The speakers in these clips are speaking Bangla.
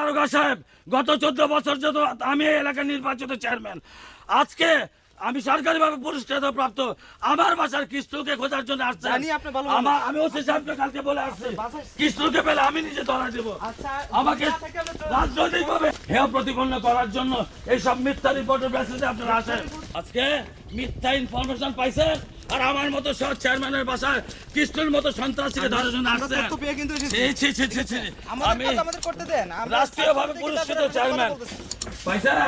দারোগা সাহেব গত চোদ্দ বছর যত আমি এলাকার নির্বাচিত চেয়ারম্যান আজকে আমি সরকারিভাবে পুরস্কৃত প্রাপ্ত আমার বাসার কৃষ্ণকে খোঁজার জন্য আসছে। আমি ওসি সাহেবকে কালকে বলে আসছি কৃষ্ণকে পেলে আমি নিজে ধরা দেব। আচ্ছা, আমাকে রাজনৈতিক ভাবে হেয় প্রতিপন্ন করার জন্য এইসব মিথ্যা রিপোর্টের বেসিসে আপনারা আসেন। আজকে মিথ্যা ইনফরমেশন পাইছেন আর আমার মতো সব চেয়ারম্যানের বাসায় কৃষ্ণের মতো সন্ত্রাসীকে ধরার জন্য আমরা আসছেন তথ্য পেয়ে কিন্তু এসেছি। ছি, ছি, ছি, ছি, ছি। আমাদের আমি করতে দেন। আমরা রাষ্ট্রীয়ভাবে থেকে পুরস্কৃত চেয়ারম্যান। পাইছেন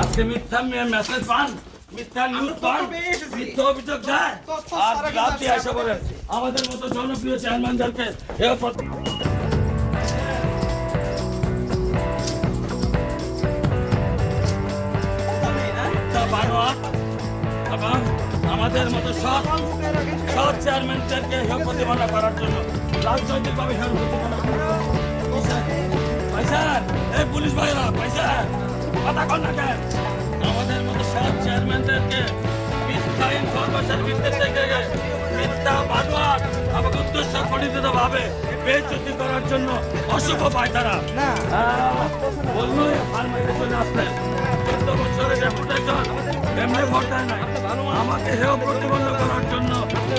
আজকে মিথ্যা মেসেজ পান। মিথ্যা নিউজ তথ্য পান। মিথ্যা অভিযোগ আর সারা দিয়ে আসা বলেন আমাদের মতো জনপ্রিয় চেয়ারম্যানদেরকে এ আমাদের মতো সব সব চেয়ারম্যানদেরকে প্রতিপন্ন করার জন্য রাজনৈতিকভাবে। পয়সার এই পুলিশ ভাইরা পয়সার কথা কন আমাদের মতো সব চেয়ারম্যানদেরকে মিথ্যা ইনফরমেশন ভিত্তিতে মিথ্যা বানোয়াট এবং উদ্দেশ্য খণ্ডিত ভাবে বেচুতি করার জন্য অশুভ পায় তারা। না। বলল ফার্মাইতে চলে আসলেন চোদ্দ বছরের রেপুটেশন এমনি ভোট দেয় নাই। আমাকে হেয় প্রতিবন্ধ করার জন্য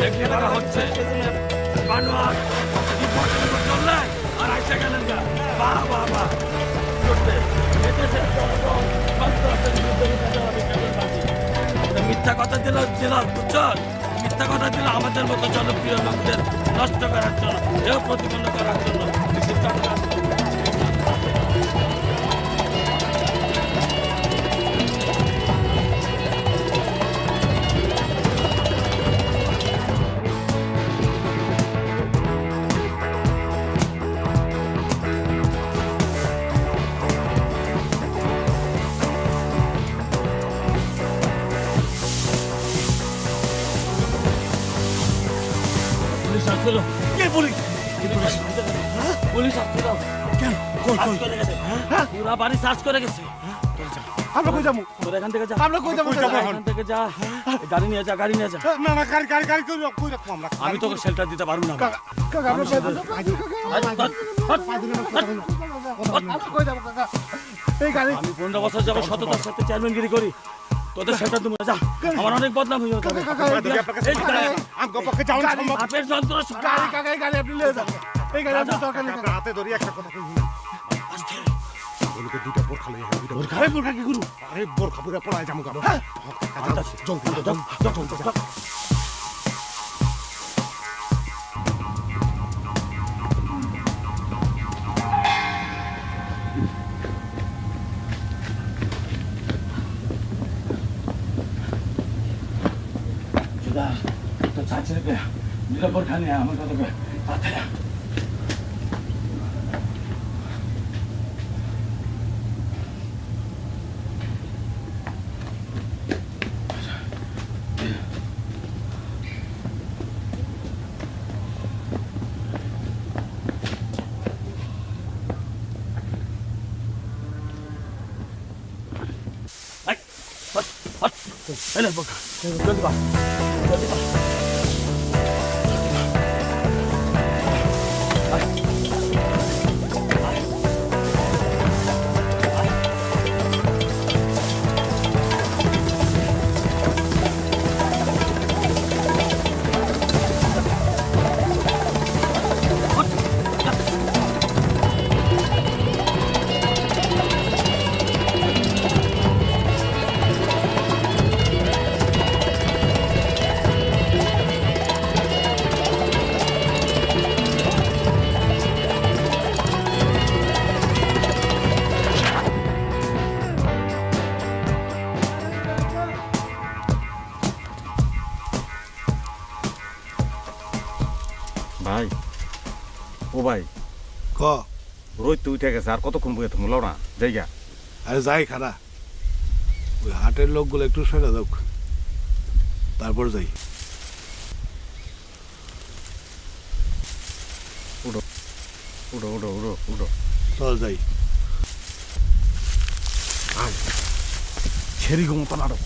একটি করা হচ্ছে। রিপোর্ট আর আইসা গেলেন গা। বাহ মিথ্যা কথা দিল ছিল বুঝছ মিথ্যা কথা দিল আমাদের মতো জনপ্রিয় লোকদের। নষ্ট করার জন্য হেয় প্রতিবন্ধ করার জন্য কিছু চক্রান্ত। কে পুলিশ? পুলিশ? আসছিল কেন? কই সার্চ কই করে গেছে। পুরা বাড়ি সার্চ করে গেছে। আমরা কই যাব? তোর এখান থেকে যা। আমরা কই যাব? এখান থেকে যা। গাড়ি নিয়ে যা গাড়ি নিয়ে যা। না না গাড়ি গাড়ি গাড়ি কই কই রাখব আমরা? আমি তোকে শেল্টার দিতে পারব না কাকা কাকা আমরা কই যাব? আয়, ধর, ধর। কই যাব কাকা? এই গাড়ি আমি পনেরো বছর যাব সততার সাথে চেয়ারম্যানগিরি করি। তোদের সেটা তুমি যা আমার অনেক বদনাম হয়ে যাবে কাকা এই গাড়ি, আমগো পক্ষে যাও না সম্ভব বাপের যন্ত্র। গাড়ি কাকা এই গাড়ি আপনি নিয়ে যান এই গাড়ি আপনি দরকার নেই হাতে ধরি একটা কথা কই দুইটা বোরখা লইয়া দুইটা বোরখা এই বোরখা কি করু? আরে বোরখা পুরো পড়ায় যামু গা জলদি জলদি জলদি সুধা, তোর চাচিকে দুটো বোরখা নিয়ে আয়, আমার কথা কয়। তাড়াতাড়ি আয়। আয়, হট। এই নে বোরখা। জলদি কর। জলদি কর। ভাই। ও ভাই ক? রোজ তো উঠে গেছে আর কতক্ষণ বইয়ে তুমি না জায়গা। আরে যাই খারা ওই হাটের লোকগুলো একটু সরে দাও তারপর যাই। উঠো উঠো উঠো উঠো চল যাই। ছেড়ি ঘুমতো নাড়ো